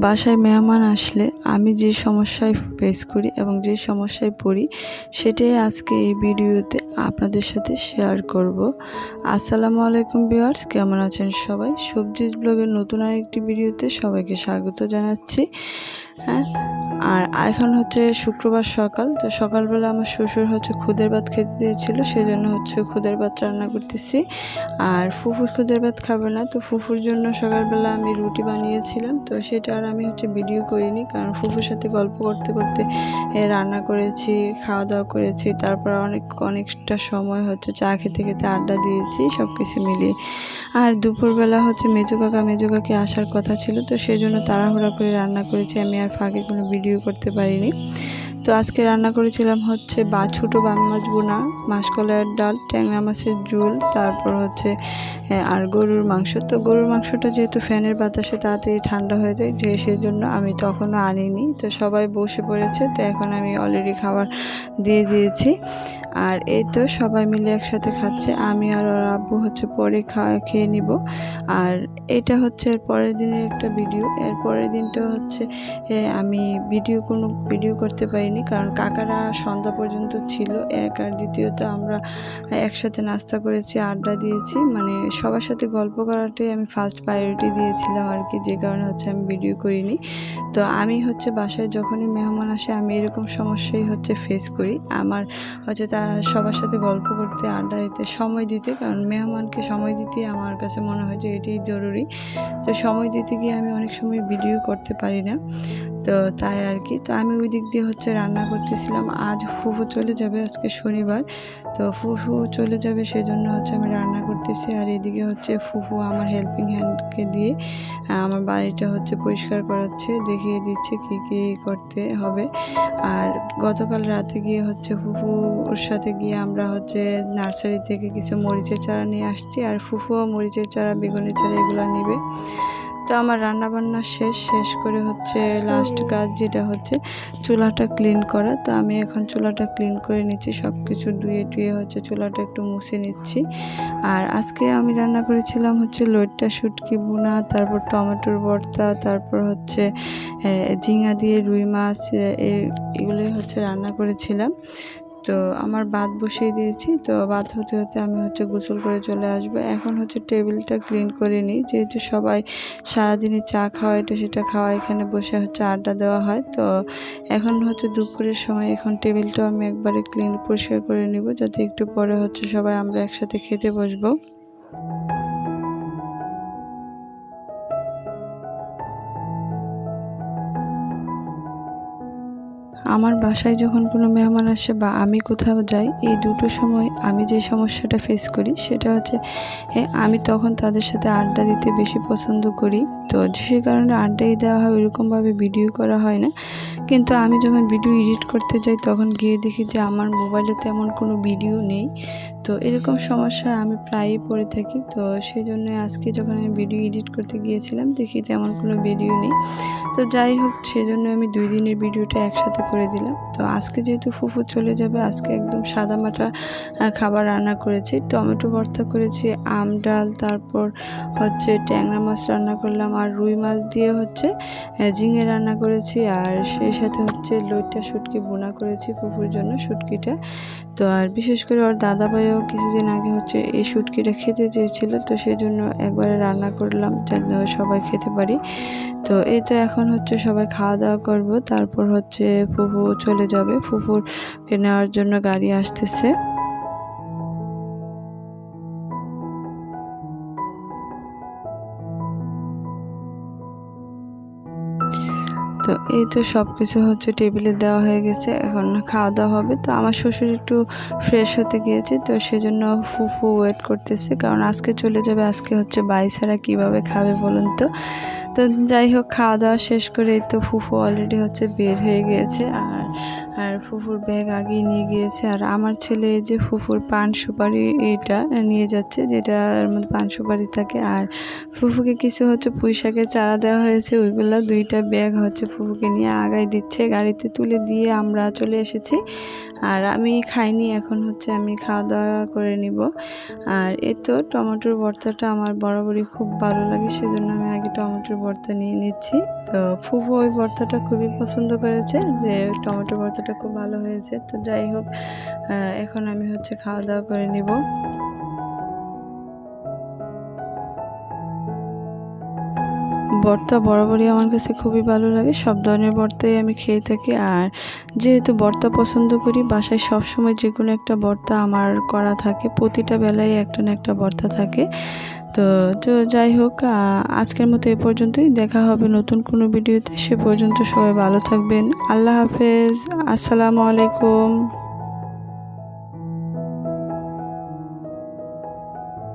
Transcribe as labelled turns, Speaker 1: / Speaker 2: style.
Speaker 1: বাসায় মেহমান আসলে আমি যে সমস্যায় ফেস করি এবং যে সমস্যায় পড়ি, সেটাই আজকে এই ভিডিওতে আপনাদের সাথে শেয়ার করব। আসসালামু আলাইকুম ভিউয়ার্স কেমন আছেন সবাই? সবজির ব্লগের নতুন আরেকটি ভিডিওতে সবাইকে স্বাগত জানাচ্ছি। হ্যাঁ আর এখন হচ্ছে শুক্রবার সকাল, তো সকালবেলা আমার শ্বশুর হচ্ছে খুদের ভাত খেতে দিয়েছিল, সেজন্য হচ্ছে খুদের ভাত রান্না করতেছি। আর ফুফুর খুদের ভাত খাবে না, তো ফুফুর জন্য সকালবেলা আমি রুটি বানিয়েছিলাম, তো সেটা আর আমি হচ্ছে ভিডিও করিনি, কারণ ফুফুর সাথে গল্প করতে করতে রান্না করেছি খাওয়া দাওয়া করেছি, তারপর অনেক, অনেকটা সময় হচ্ছে চা খেতে খেতে আড্ডা দিয়েছি সব কিছু মিলিয়ে। আর দুপুরবেলা হচ্ছে মেজো কাকা, মেজো কাকি আসার কথা ছিল, তো সেই জন্য তাড়াহুড়া করে রান্না করেছি, আমি আর ফাঁকে কোনো ভিডিও করতে পারিনি। তো আজকে রান্না করেছিলাম হচ্ছে বা, ছোটো বাম মাছ বোনা মাসকলার ডাল, ট্যাংরা মাছের ঝোল, তারপর হচ্ছে আর গরুর মাংস। তো গরুর মাংসটা যেহেতু ফ্যানের বাতাসে তাড়াতাড়ি ঠান্ডা হয়ে যায়, যে সেই জন্য আমি তখনও আনিনি। তো সবাই বসে পড়েছে, তো এখন আমি অলরেডি খাবার দিয়ে দিয়েছি। আর এই তো সবাই মিলে একসাথে খাচ্ছে, আমি আর ওর আব্বু হচ্ছে পরে খাওয়া খেয়ে নিব। আর এটা হচ্ছে এর পরের দিনের একটা ভিডিও। এর পরের দিনটা হচ্ছে আমি ভিডিও কোনো, ভিডিও করতে পারিনি কারণ কাকারা সন্ধ্যা পর্যন্ত ছিল। এক আর দ্বিতীয়ত আমরা একসাথে নাস্তা করেছি, আড্ডা দিয়েছি। মানে সবার সাথে গল্প করাটাই আমি ফার্স্ট প্রায়োরিটি দিয়েছিলাম আর কি, যে কারণে হচ্ছে আমি ভিডিও করিনি। তো আমি হচ্ছে বাসায় যখনই মেহমান আসে, আমি এরকম সমস্যাই হচ্ছে ফেস করি। আমার হচ্ছে তা সবার সাথে গল্প করতে, আড্ডা দিতে সময় দিতে, কারণ মেহমানকে সময় দিতে আমার কাছে মনে হয় যে এটাই জরুরি। তো সময় দিতে গিয়ে আমি অনেক সময় ভিডিও করতে পারি না। তো তাই আর কি। তো আমি ওই দিক দিয়ে হচ্ছে রান্না করতেছিলাম। আজ ফুফু চলে যাবে আজকে শনিবার। তো ফুফু চলে যাবে সেজন্য হচ্ছে আমি রান্না করতেছি। আর এদিকে হচ্ছে ফুফু আমার হেল্পিং হ্যান্ডকে দিয়ে আমার বাড়িটা হচ্ছে পরিষ্কার করাচ্ছে, দেখিয়ে দিচ্ছে কী কী করতে হবে। আর গতকাল রাতে গিয়ে হচ্ছে ফুফুর সাথে গিয়ে আমরা হচ্ছে নার্সারি থেকে কিছু মরিচের চারা নিয়ে আসছি। আর ফুফুও মরিচের চারা, বেগুনের চারা এগুলো নেবে। তো আমার রান্না বান্না শেষ শেষ করে হচ্ছে লাস্ট কাজ যেটা হচ্ছে চুলাটা ক্লিন করা। তো আমি এখন চুলাটা ক্লিন করে নিচ্ছি সব কিছু ধুয়ে টুয়ে হচ্ছে চুলাটা একটু মুছে নিচ্ছি। আর আজকে আমি রান্না করেছিলাম হচ্ছে লইট্টা, শুটকি বোনা তারপর টমেটোর ভর্তা, তারপর হচ্ছে ঝিঙা দিয়ে রুই মাছ এগুলোই হচ্ছে রান্না করেছিলাম। তো আমার ভাত বসিয়ে দিয়েছি। তো ভাত হতে হতে আমি হচ্ছে গোসল করে চলে আসব। এখন হচ্ছে টেবিলটা ক্লিন করে নিই। যেহেতু সবাই সারাদিনে চা খাওয়া এটা সেটা খাওয়া এখানে বসে হচ্ছে আড্ডা দেওয়া হয়। তো এখন হচ্ছে দুপুরের সময় এখন টেবিলটাও আমি একবারে ক্লিন পরিষ্কার করে নিব। যাতে একটু পরে হচ্ছে সবাই আমরা একসাথে খেতে বসবো। আমার বাসায় যখন কোনো মেহমান আসে বা আমি কোথাও যাই এই দুটো সময় আমি যে সমস্যাটা ফেস করি সেটা হচ্ছে এ, আমি তখন তাদের সাথে আড্ডা দিতে বেশি পছন্দ করি। তো সেই কারণে আড্ডাই দেওয়া হয় ওইরকমভাবে ভিডিও করা হয় না। কিন্তু আমি যখন ভিডিও এডিট করতে যাই তখন গিয়ে দেখি যে আমার মোবাইলে তেমন কোনো ভিডিও নেই। তো এরকম সমস্যা আমি প্রায়ই পড়ে থাকি। তো সেই জন্য আজকে যখন আমি ভিডিও এডিট করতে গিয়েছিলাম দেখি তেমন কোনো ভিডিও নেই। তো যাই হোক সেজন্য আমি দুই দিনের ভিডিওটা একসাথে করে দিলাম। তো আজকে যেহেতু ফুফু চলে যাবে, আজকে একদম সাদামাটা খাবার রান্না করেছি। টমেটো ভর্তা করেছি, আম ডাল, তারপর হচ্ছে ট্যাংরা মাছ রান্না করলাম, আর রুই মাছ দিয়ে হচ্ছে ঝিঙে রান্না করেছি, আর সেই সাথে হচ্ছে লইটা শুটকি বোনা করেছি ফুফুর জন্য শুটকিটা। তো আর বিশেষ করে ওর দাদা ভাইও কিছুদিন আগে হচ্ছে এই শুটকিটা খেতে চেয়েছিল, তো সেই জন্য একবারে রান্না করলাম যেন সবাই খেতে পারি। তো এই তো এখন হচ্ছে সবাই খাওয়া দাওয়া করব, তারপর হচ্ছে ফুফু চলে যাবে ফুফুরকে নেওয়ার জন্য গাড়ি আসতেছে। তো এই তো সব কিছু হচ্ছে টেবিলে দেওয়া হয়ে গেছে। এখন খাওয়া দাওয়া হবে। তো আমার শ্বশুর একটু ফ্রেশ হতে গিয়েছে, তো সেজন্য ফুফু ওয়েট করতেছে। কারণ আজকে চলে যাবে, আজকে হচ্ছে বাই ছাড়া কীভাবে খাবে বলুন তো? তো যাই হোক, খাওয়া দাওয়া শেষ করে এই তো ফুফু অলরেডি হচ্ছে বের হয়ে গিয়েছে। আর আর ফুফুর ব্যাগ আগেই নিয়ে গিয়েছে। আর আমার ছেলে যে ফুফুর পান সুপারি এটা নিয়ে যাচ্ছে, যেটার মধ্যে পান সুপারি থাকে। আর ফুফুকে কিছু হচ্ছে পুঁই শাকের চারা দেওয়া হয়েছে, ওইগুলো দুইটা ব্যাগ হচ্ছে ফুফুকে নিয়ে আগায় দিচ্ছে, গাড়িতে তুলে দিয়ে আমরা চলে এসেছি। আর আমি খাইনি, এখন হচ্ছে আমি খাওয়া দাওয়া করে নিব। আর এ তো টমেটোর ভর্তাটা আমার বরাবরই খুব ভালো লাগে, সেজন্য আমি আগে টমেটোর ভর্তা নিয়ে নিচ্ছি। তো ফুফু ওই ভর্তাটা খুবই পছন্দ করেছে, যে টমেটো ভর্তাটা খুব ভালো হয়েছে। তো যাই হোক এখন আমি হচ্ছে খাওয়া দাওয়া করে নিব। ভর্তা বরাবরই আমার কাছে খুবই ভালো লাগে। সব ধরনের ভর্তাই আমি খেয়ে থাকি। আর যেহেতু ভর্তা পছন্দ করি, বাসায় সবসময় যে কোনো একটা ভর্তা আমার করা থাকে। প্রতিটা বেলায় একটা না একটা ভর্তা থাকে। তো তো যাই হোক আজকের মতো এ পর্যন্তই। দেখা হবে নতুন কোনো ভিডিওতে। সে পর্যন্ত সবাই ভালো থাকবেন। আল্লাহ হাফেজ। আসসালামু আলাইকুম।